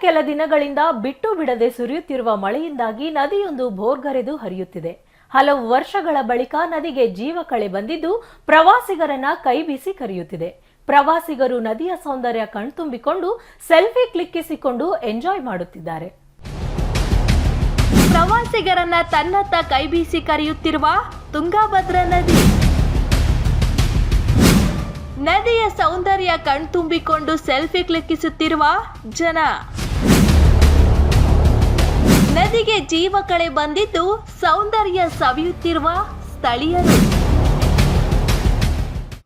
ಕೆಲ ದಿನಗಳಿಂದ ಬಿಟ್ಟು ಬಿಡದೆ ಸುರಿಯುತ್ತಿರುವ ಮಳೆಯಿಂದಾಗಿ ನದಿಯೊಂದು ಭೋರ್ಗರೆದು ಹರಿಯುತ್ತಿದೆ. ಹಲವು ವರ್ಷಗಳ ಬಳಿಕ ನದಿಗೆ ಜೀವ ಕಳೆ ಬಂದಿದ್ದು ಪ್ರವಾಸಿಗರನ್ನ ಕೈಬೀಸಿ ಕರೆಯುತ್ತಿದೆ. ಪ್ರವಾಸಿಗರು ನದಿಯ ಸೌಂದರ್ಯ ಕಣ್ತುಂಬಿಕೊಂಡು ಸೆಲ್ಫಿ ಕ್ಲಿಕ್ಕಿಸಿಕೊಂಡು ಎಂಜಾಯ್ ಮಾಡುತ್ತಿದ್ದಾರೆ. ಪ್ರವಾಸಿಗರನ್ನ ತನ್ನತ್ತ ಕೈಬೀಸಿ ಕರೆಯುತ್ತಿರುವ ತುಂಗಾಭದ್ರಾ ನದಿ. ನದಿಯ ಸೌಂದರ್ಯ ಕಣ್ತುಂಬಿಕೊಂಡು ಸೆಲ್ಫಿ ಕ್ಲಿಕ್ಕಿಸುತ್ತಿರುವ ಜನ. ನದಿಗೆ ಜೀವ ಕಳೆ ಬಂದಿದ್ದು ಸೌಂದರ್ಯ ಸವಿಯುತ್ತಿರುವ ಸ್ಥಳೀಯರು.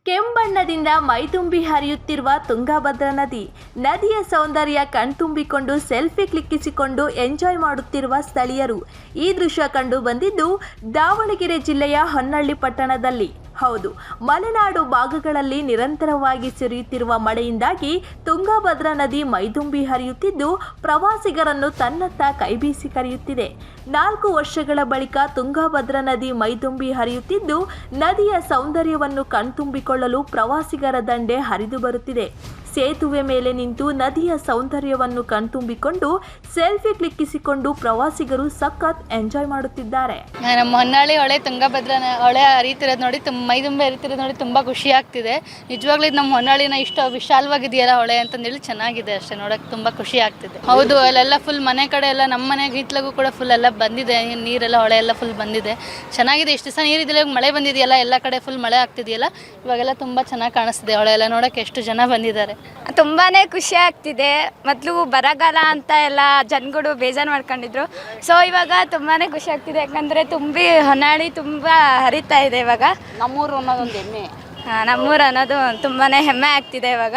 ಕೆಂಬಣ್ಣದಿಂದ ಮೈದುಂಬಿ ಹರಿಯುತ್ತಿರುವ ತುಂಗಭದ್ರಾ ನದಿ, ನದಿಯ ಸೌಂದರ್ಯ ಕಣ್ತುಂಬಿಕೊಂಡು ಸೆಲ್ಫಿ ಕ್ಲಿಕ್ಕಿಸಿಕೊಂಡು ಎಂಜಾಯ್ ಮಾಡುತ್ತಿರುವ ಸ್ಥಳೀಯರು. ಈ ದೃಶ್ಯ ಕಂಡು ಬಂದಿದ್ದು ದಾವಣಗೆರೆ ಜಿಲ್ಲೆಯ ಹೊನ್ನಳ್ಳಿ ಪಟ್ಟಣದಲ್ಲಿ. ಹೌದು. ಮಲೆನಾಡು ಭಾಗಗಳಲ್ಲಿ ನಿರಂತರವಾಗಿ ಸುರಿಯುತ್ತಿರುವ ಮಳೆಯಿಂದಾಗಿ ತುಂಗಭದ್ರಾ ನದಿ ಮೈದುಂಬಿ ಹರಿಯುತ್ತಿದ್ದು, ಪ್ರವಾಸಿಗರನ್ನು ತನ್ನತ್ತ ಕೈಬೀಸಿ ಕರೆಯುತ್ತಿದೆ. ನಾಲ್ಕು ವರ್ಷಗಳ ಬಳಿಕ ತುಂಗಭದ್ರಾ ನದಿ ಮೈದುಂಬಿ ಹರಿಯುತ್ತಿದ್ದು, ನದಿಯ ಸೌಂದರ್ಯವನ್ನು ಕಣ್ತುಂಬಿಕೊಳ್ಳಲು ಪ್ರವಾಸಿಗರ ದಂಡೆ ಹರಿದು ಬರುತ್ತಿದೆ. ಸೇತುವೆ ಮೇಲೆ ನಿಂತು ನದಿಯ ಸೌಂದರ್ಯವನ್ನು ಕಣ್ತುಂಬಿಕೊಂಡು, ಸೆಲ್ಫಿ ಕ್ಲಿಕ್ಕಿಸಿಕೊಂಡು ಪ್ರವಾಸಿಗರು ಸಖತ್ ಎಂಜಾಯ್ ಮಾಡುತ್ತಿದ್ದಾರೆ. ನಮ್ಮ ಹೊನ್ನಾಳಿ ಹೊಳೆ ತುಂಗಭದ್ರ ಹೊಳೆ ಹರಿತಿರೋದು ನೋಡಿ ತುಂಬ ಮೈದುಂಬೆ ಹರಿತಿರೋದು ನೋಡಿ ತುಂಬ ಖುಷಿ ಆಗ್ತಿದೆ. ನಿಜವಾಗ್ಲೂ ನಮ್ಮ ಹೊನ್ನಾಳಿನ ಇಷ್ಟು ವಿಶಾಲವಾಗಿದೆಯಲ್ಲ ಹೊಳೆ ಅಂತಂದೇಳಿ ಚೆನ್ನಾಗಿದೆ ಅಷ್ಟೇ, ನೋಡೋಕೆ ತುಂಬ ಖುಷಿ ಆಗ್ತಿದೆ. ಹೌದು, ಅಲ್ಲೆಲ್ಲ ಫುಲ್ ಮನೆ ಕಡೆ ಎಲ್ಲ, ನಮ್ಮ ಮನೆ ಹಿತ್ಲಗೂ ಕೂಡ ಫುಲ್ ಎಲ್ಲ ಬಂದಿದೆ ನೀರೆಲ್ಲ ಹೊಳೆ ಎಲ್ಲ ಫುಲ್ ಬಂದಿದೆ. ಚೆನ್ನಾಗಿದೆ, ಇಷ್ಟು ದಿವಸ ನೀರಿದ್ದಿಲ್ಲ ಇವಾಗ ಮಳೆ ಬಂದಿದೆಯಲ್ಲ, ಎಲ್ಲ ಕಡೆ ಫುಲ್ ಮಳೆ ಆಗ್ತಿದೆಯಲ್ಲ, ಇವಾಗೆಲ್ಲ ತುಂಬ ಚೆನ್ನಾಗಿ ಕಾಣಿಸ್ತಿದೆ, ಹೊಳೆ ಎಲ್ಲ ನೋಡೋಕೆ ಎಷ್ಟು ಜನ ಬಂದಿದ್ದಾರೆ. ತುಂಬಾ ಖುಷಿ ಆಗ್ತಿದೆ. ಮೊದಲು ಬರಗಾಲ ಅಂತ ಎಲ್ಲ ಜನಗಳು ಬೇಜಾರು ಮಾಡ್ಕೊಂಡಿದ್ರು. ಸೊ ಇವಾಗ ತುಂಬಾ ಖುಷಿ ಆಗ್ತಿದೆ. ಯಾಕಂದರೆ ತುಂಬಿ ಹೊನ್ನಾಳಿ ತುಂಬ ಹರಿತಾ ಇದೆ ಇವಾಗ. ನಮ್ಮೂರು ಅನ್ನೋದೊಂದು ಹೆಮ್ಮೆ. ಹಾಂ ನಮ್ಮೂರು ಅನ್ನೋದು ತುಂಬಾ ಹೆಮ್ಮೆ ಆಗ್ತಿದೆ ಇವಾಗ.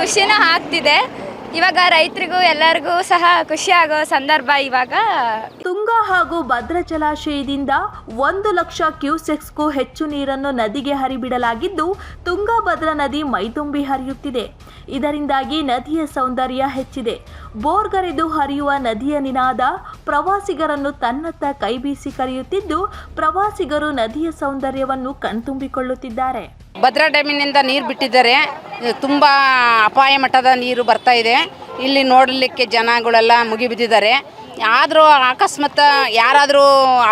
ಖುಷಿನೂ ಆಗ್ತಿದೆ. ಇವಾಗ ರೈತರಿಗೂ ಎಲ್ಲರಿಗೂ ಸಹ ಖುಷಿ ಆಗೋ ಸಂದರ್ಭ ಇವಾಗ. ತುಂಗಾ ಹಾಗೂ ಭದ್ರ ಜಲಾಶಯದಿಂದ ಒಂದು ಲಕ್ಷ ಕ್ಯೂಸೆಕ್ಸ್ಗೂ ಹೆಚ್ಚು ನೀರನ್ನು ನದಿಗೆ ಹರಿಬಿಡಲಾಗಿದ್ದು ತುಂಗಭದ್ರಾ ನದಿ ಮೈದುಂಬಿ ಹರಿಯುತ್ತಿದೆ. ಇದರಿಂದಾಗಿ ನದಿಯ ಸೌಂದರ್ಯ ಹೆಚ್ಚಿದೆ. ಬೋರ್ಗರೆದು ಹರಿಯುವ ನದಿಯ ನಿನಾದ ಪ್ರವಾಸಿಗರನ್ನು ತನ್ನತ್ತ ಕೈಬೀಸಿ ಕರೆಯುತ್ತಿದ್ದು, ಪ್ರವಾಸಿಗರು ನದಿಯ ಸೌಂದರ್ಯವನ್ನು ಕಣ್ತುಂಬಿಕೊಳ್ಳುತ್ತಿದ್ದಾರೆ. ಭದ್ರಾ ಡ್ಯಾಮಿನಿಂದ ನೀರು ಬಿಟ್ಟಿದ್ದಾರೆ. ತುಂಬ ಅಪಾಯ ಮಟ್ಟದ ನೀರು ಬರ್ತಾ ಇದೆ. ಇಲ್ಲಿ ನೋಡಲಿಕ್ಕೆ ಜನಗಳೆಲ್ಲ ಮುಗಿಬಿದ್ದಿದ್ದಾರೆ. ಆದರೂ ಅಕಸ್ಮಾತ್ ಯಾರಾದರೂ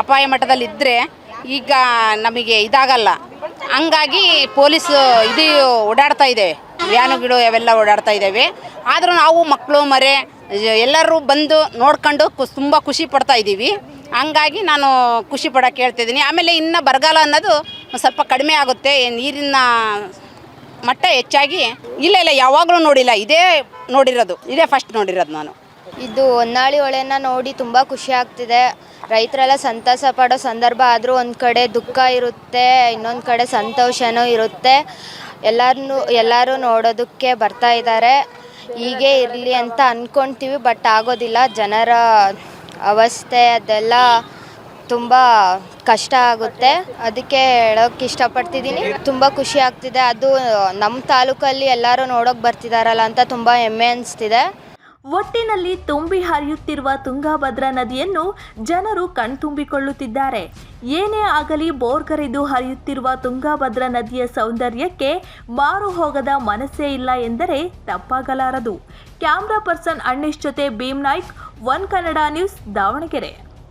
ಅಪಾಯ ಮಟ್ಟದಲ್ಲಿ ಇದ್ದರೆ ಈಗ ನಮಗೆ ಇದಾಗಲ್ಲ. ಹಂಗಾಗಿ ಪೊಲೀಸ್ ಇದು ಓಡಾಡ್ತಾ ಇದೆ. ವ್ಯಾನುಗಳು ಅವೆಲ್ಲ ಓಡಾಡ್ತಾ ಇದ್ದಾವೆ ಆದರೂ ನಾವು ಮಕ್ಕಳು, ಮರೆ, ಎಲ್ಲರೂ ಬಂದು ನೋಡ್ಕೊಂಡು ತುಂಬ ಖುಷಿ ಪಡ್ತಾ ಇದ್ದೀವಿ. ಹಂಗಾಗಿ ನಾನು ಖುಷಿ ಪಡೋಕ್ಕೆ ಹೇಳ್ತಿದ್ದೀನಿ ಆಮೇಲೆ ಇನ್ನು ಬರಗಾಲ ಅನ್ನೋದು ಸ್ವಲ್ಪ ಕಡಿಮೆ ಆಗುತ್ತೆ. ನೀರಿನ ಮಟ್ಟ ಹೆಚ್ಚಾಗಿ ಇಲ್ಲ ಇಲ್ಲ, ಯಾವಾಗಲೂ ನೋಡಿಲ್ಲ. ಇದೇ ನೋಡಿರೋದು. ಇದೇ ಫಸ್ಟ್ ನೋಡಿರೋದು ನಾನು. ಇದು ಹೊನ್ನಾಳಿ ಹೊಳೆನ ನೋಡಿ ತುಂಬ ಖುಷಿ ಆಗ್ತಿದೆ. ರೈತರೆಲ್ಲ ಸಂತಸ ಪಡೋ ಸಂದರ್ಭ ಆದರೂ ಒಂದು ಕಡೆ ದುಃಖ ಇರುತ್ತೆ, ಇನ್ನೊಂದು ಕಡೆ ಸಂತೋಷನೂ ಇರುತ್ತೆ. ಎಲ್ಲರನ್ನೂ ಎಲ್ಲರೂ ನೋಡೋದಕ್ಕೆ ಬರ್ತಾ ಇದ್ದಾರೆ. ಹೀಗೆ ಇರಲಿ ಅಂತ ಅಂದ್ಕೊಳ್ತೀವಿ ಬಟ್ ಆಗೋದಿಲ್ಲ. ಜನರ ಅವಸ್ಥೆ ಅದೆಲ್ಲ ತುಂಬ ಕಷ್ಟ ಆಗುತ್ತೆ. ಅದಕ್ಕೆ ಹೇಳೋಕೆ ಇಷ್ಟಪಡ್ತಿದ್ದೀನಿ. ತುಂಬ ಖುಷಿ ಆಗ್ತಿದೆ. ಅದು ನಮ್ಮ ತಾಲೂಕಲ್ಲಿ ಎಲ್ಲರೂ ನೋಡೋಕೆ ಬರ್ತಿದಾರಲ್ಲ ಅಂತ ತುಂಬ ಹೆಮ್ಮೆ ಅನಿಸ್ತಿದೆ. ಒಟ್ಟಿನಲ್ಲಿ ತುಂಬಿ ಹರಿಯುತ್ತಿರುವ ತುಂಗಭದ್ರಾ ನದಿಯನ್ನು ಜನರು ಕಣ್ತುಂಬಿಕೊಳ್ಳುತ್ತಿದ್ದಾರೆ. ಏನೇ ಆಗಲಿ ಬೋರ್ಗರೆದು ಹರಿಯುತ್ತಿರುವ ತುಂಗಭದ್ರಾ ನದಿಯ ಸೌಂದರ್ಯಕ್ಕೆ ಮಾರು ಹೋಗದ ಮನಸ್ಸೇ ಇಲ್ಲ ಎಂದರೆ ತಪ್ಪಾಗಲಾರದು. ಕ್ಯಾಮ್ರಾ ಪರ್ಸನ್ ಅಣ್ಣೇಶ್ ಜೊತೆ ಭೀಮ್ ನಾಯ್ಕ್, ಒನ್ ಕನ್ನಡ ನ್ಯೂಸ್ ದಾವಣಗೆರೆ.